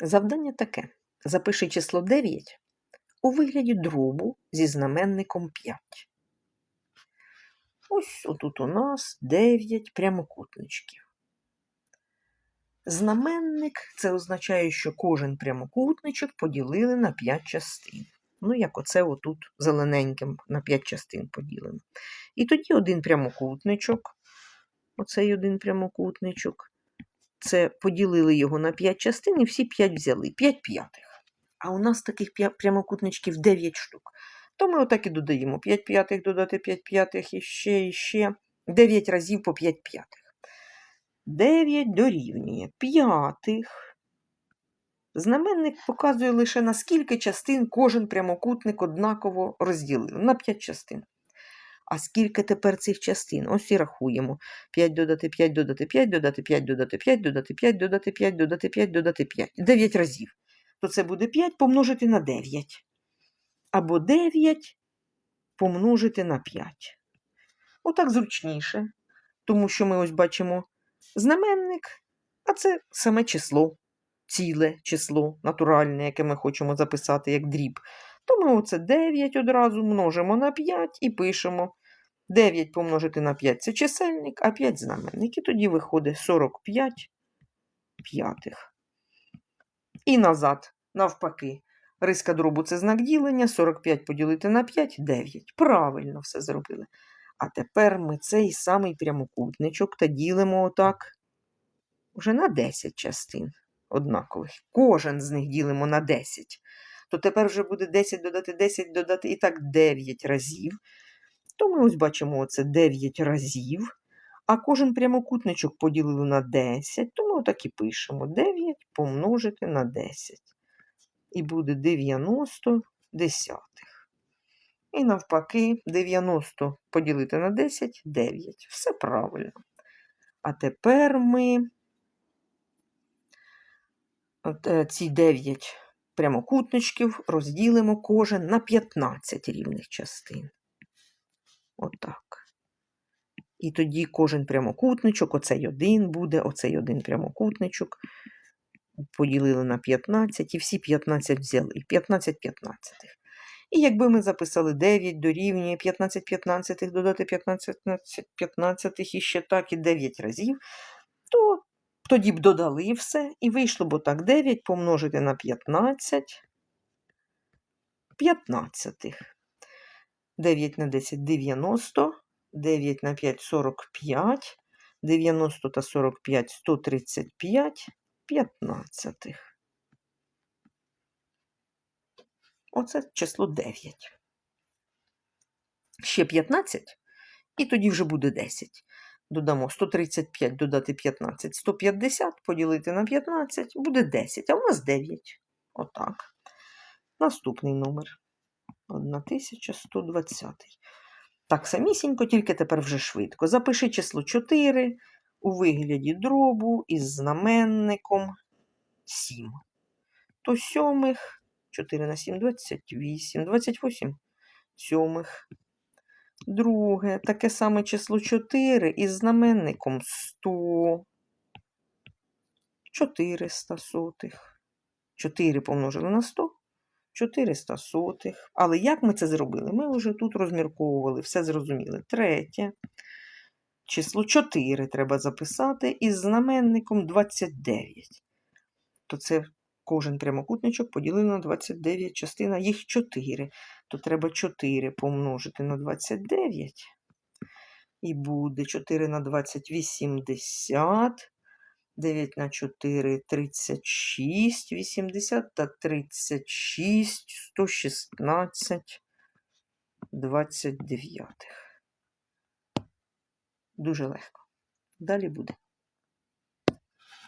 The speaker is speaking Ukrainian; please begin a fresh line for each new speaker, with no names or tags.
Завдання таке. Запиши число 9 у вигляді дробу зі знаменником 5. Ось отут у нас 9 прямокутничків. Знаменник це означає, що кожен прямокутничок поділили на 5 частин. Ну, як оце отут зелененьким на 5 частин поділено. І тоді один прямокутничок, оцей один прямокутничок, це поділили його на 5 частин і всі 5 взяли. 5 п'ятих. А у нас таких прямокутничків 9 штук. То ми отак і додаємо 5 п'ятих, додати 5 п'ятих, і ще, і ще. 9 разів по 5 п'ятих. 9 дорівнює п'ятих. Знаменник показує лише на скільки частин кожен прямокутник однаково розділив. На 5 частин. А скільки тепер цих частин? Ось і рахуємо. 5 додати 5, додати 5, додати 5, додати 5, додати 5, додати 5, додати 5, додати 5. 9 разів. То це буде 5 помножити на 9. Або 9 помножити на 5. Отак зручніше. Тому що ми ось бачимо знаменник, а це саме число, ціле число, натуральне, яке ми хочемо записати як дріб. То ми оце 9 одразу множимо на 5 і пишемо. 9 помножити на 5 це чисельник, а 5 знаменник. І тоді виходить 45 п'ятих. І назад, навпаки. Риска дробу це знак ділення, 45 поділити на 5 9. Правильно все зробили. А тепер ми цей самий прямокутничок та ділимо отак вже на 10 частин однакових. Кожен з них ділимо на 10. То тепер вже буде 10 додати 10, додати і так 9 разів. То ми ось бачимо оце 9 разів. А кожен прямокутничок поділили на 10, то ми отак і пишемо 9 помножити на 10. І буде 90 десятих. І навпаки, 90 поділити на 10 9. Все правильно. А тепер ми от, е, ці 9 прямокутничків розділимо кожен на 15 рівних частин. Отак. І тоді кожен прямокутничок, оцей один буде, оцей один прямокутничок. Поділили на 15 і всі 15 взяли. 15 15. І якби ми записали 9 дорівнює 15 15 додати 15 15 і ще так і 9 разів, то тоді б додали все, і вийшло б так 9 помножити на 15 15. 9 на 10 90, 9 на 5 45, 90 та 45 135, 15. Оце число 9. Ще 15, і тоді вже буде 10. Додамо 135 додати 15, 150 поділити на 15, буде 10, а у нас 9. Отак. Наступний номер. 1120. Так самісінько, тільки тепер вже швидко. Запиши число 4 у вигляді дробу із знаменником 7. То сьомих 4 на 7 28, 28 сьомих. Друге, таке саме число 4 із знаменником 100. 400 сотих. 4 помножили на 100. 400 сотих. Але як ми це зробили? Ми вже тут розмірковували, все зрозуміли. Третє. Число 4 треба записати із знаменником 29. То це кожен прямокутничок поділили на 29, частина їх 4. То треба 4 помножити на 29. І буде 4 на 20 – 80. 9 на 4 – 36, 80 та 36, 116, 29. Дуже легко. Далі буде.